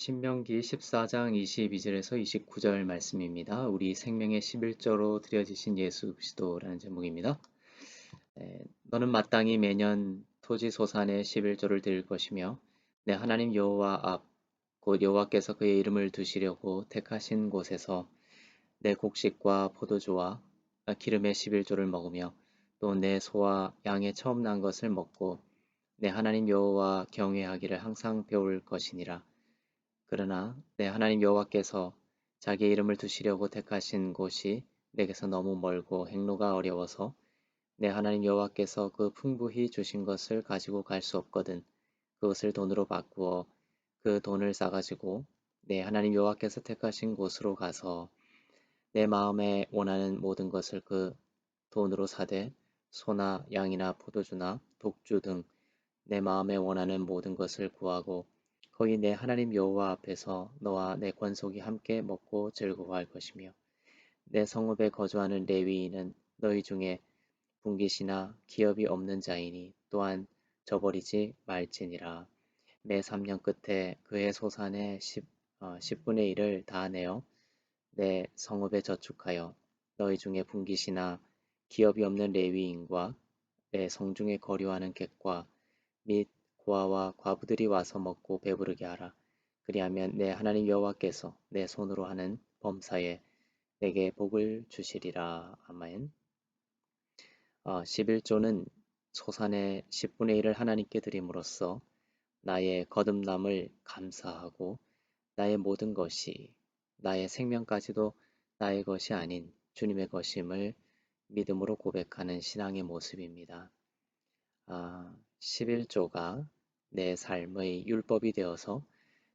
신명기 14장 22절에서 29절 말씀입니다. 우리 생명의 11조로 드려지신 예수 그리스도라는 제목입니다. 에, 너는 마땅히 매년 토지 소산의 11조를 드릴 것이며 내 하나님 여호와 앞 곧 여호와께서 그의 이름을 두시려고 택하신 곳에서 내 곡식과 포도주와 기름의 11조를 먹으며 또 내 소와 양의 처음 난 것을 먹고 내 하나님 여호와 경외하기를 항상 배울 것이니라. 그러나 내 하나님 여호와께서 자기의 이름을 두시려고 택하신 곳이 내게서 너무 멀고 행로가 어려워서 내 하나님 여호와께서 그 풍부히 주신 것을 가지고 갈 수 없거든 그것을 돈으로 바꾸어 그 돈을 싸가지고 내 하나님 여호와께서 택하신 곳으로 가서 내 마음에 원하는 모든 것을 그 돈으로 사되 소나 양이나 포도주나 독주 등 내 마음에 원하는 모든 것을 구하고 거기 내 하나님 여호와 앞에서 너와 내 권속이 함께 먹고 즐거워할 것이며 내 성읍에 거주하는 레위인은 너희 중에 분깃이나 기업이 없는 자이니 또한 저버리지 말지니라. 매 3년 끝에 그의 소산의 10, 어, 10분의 1을 다 내어 내 성읍에 저축하여 너희 중에 분깃이나 기업이 없는 레위인과 내 성중에 거류하는 객과 및 고아와 과부들이 와서 먹고 배부르게 하라. 그리하면 내 하나님 여호와께서 내 손으로 하는 범사에 내게 복을 주시리라. 아멘. 어, 11조는 소산의 10분의 1을 하나님께 드림으로써 나의 거듭남을 감사하고 나의 모든 것이 나의 생명까지도 나의 것이 아닌 주님의 것임을 믿음으로 고백하는 신앙의 모습입니다. 아, 11조가 내 삶의 율법이 되어서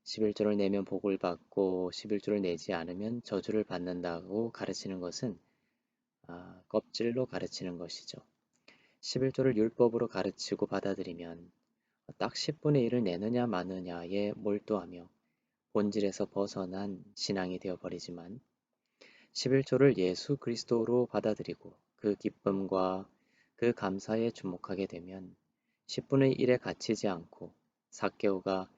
11조를 내면 복을 받고 11조를 내지 않으면 저주를 받는다고 가르치는 것은 아, 껍질로 가르치는 것이죠. 11조를 율법으로 가르치고 받아들이면 딱 10분의 1을 내느냐 마느냐에 몰두하며 본질에서 벗어난 신앙이 되어버리지만 11조를 예수 그리스도로 받아들이고 그 기쁨과 그 감사에 주목하게 되면 10분의 1에 갇히지 않고 사개오가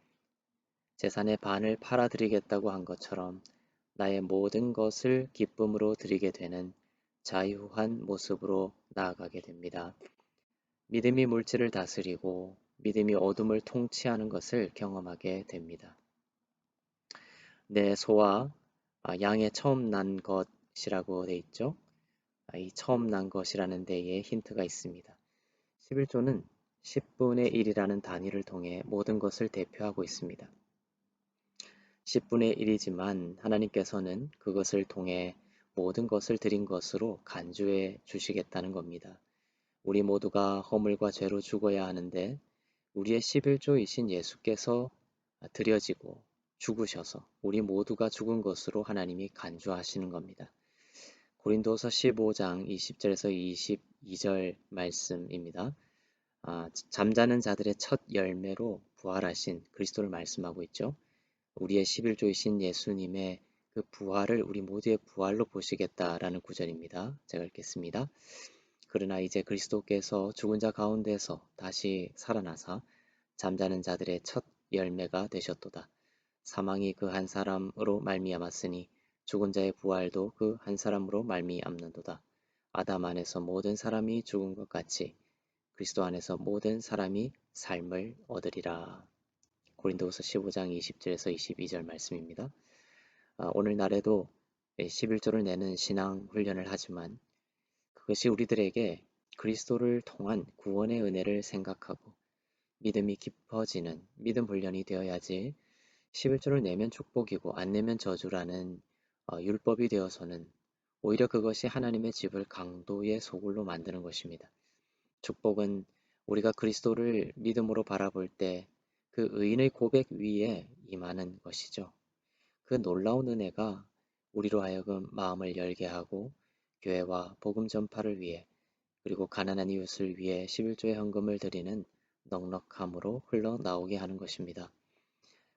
재산의 반을 팔아드리겠다고 한 것처럼 나의 모든 것을 기쁨으로 드리게 되는 자유한 모습으로 나아가게 됩니다. 믿음이 물질을 다스리고 믿음이 어둠을 통치하는 것을 경험하게 됩니다. 내 소와 아, 양의 처음 난 것이라고 돼 있죠. 아, 이 처음 난 것이라는 데에 힌트가 있습니다. 11조는 10분의 1이라는 단위를 통해 모든 것을 대표하고 있습니다. 10분의 1이지만 하나님께서는 그것을 통해 모든 것을 드린 것으로 간주해 주시겠다는 겁니다. 우리 모두가 허물과 죄로 죽어야 하는데 우리의 11조이신 예수께서 드려지고 죽으셔서 우리 모두가 죽은 것으로 하나님이 간주하시는 겁니다. 고린도서 15장 20절에서 22절 말씀입니다. 아, 잠자는 자들의 첫 열매로 부활하신 그리스도를 말씀하고 있죠. 우리의 11조이신 예수님의 그 부활을 우리 모두의 부활로 보시겠다라는 구절입니다. 제가 읽겠습니다. 그러나 이제 그리스도께서 죽은 자 가운데서 다시 살아나사 잠자는 자들의 첫 열매가 되셨도다. 사망이 그 한 사람으로 말미암았으니 죽은 자의 부활도 그 한 사람으로 말미암는도다. 아담 안에서 모든 사람이 죽은 것 같이 그리스도 안에서 모든 사람이 삶을 얻으리라. 고린도후서 15장 20절에서 22절 말씀입니다. 아, 오늘날에도 11조를 내는 신앙 훈련을 하지만 그것이 우리들에게 그리스도를 통한 구원의 은혜를 생각하고 믿음이 깊어지는 믿음 훈련이 되어야지 11조를 내면 축복이고 안 내면 저주라는 어, 율법이 되어서는 오히려 그것이 하나님의 집을 강도의 소굴로 만드는 것입니다. 축복은 우리가 그리스도를 믿음으로 바라볼 때 그 의인의 고백 위에 임하는 것이죠. 그 놀라운 은혜가 우리로 하여금 마음을 열게 하고 교회와 복음 전파를 위해 그리고 가난한 이웃을 위해 11조의 헌금을 드리는 넉넉함으로 흘러나오게 하는 것입니다.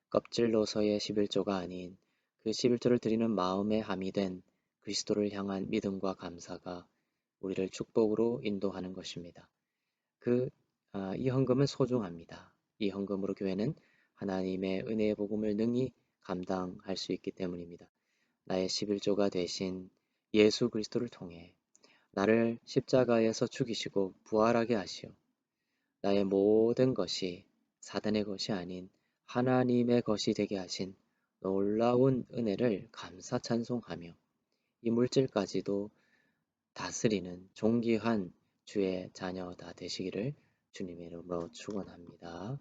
껍질로서의 11조가 아닌 그 11조를 드리는 마음에 함이 된 그리스도를 향한 믿음과 감사가 우리를 축복으로 인도하는 것입니다. 그, 아, 이 헌금은 소중합니다. 이 헌금으로 교회는 하나님의 은혜의 복음을 능히 감당할 수 있기 때문입니다. 나의 11조가 되신 예수 그리스도를 통해 나를 십자가에서 죽이시고 부활하게 하시어 나의 모든 것이 사단의 것이 아닌 하나님의 것이 되게 하신 놀라운 은혜를 감사 찬송하며 이 물질까지도 다스리는 존귀한 주의 자녀 다 되시기를 주님의 이름으로 축원합니다.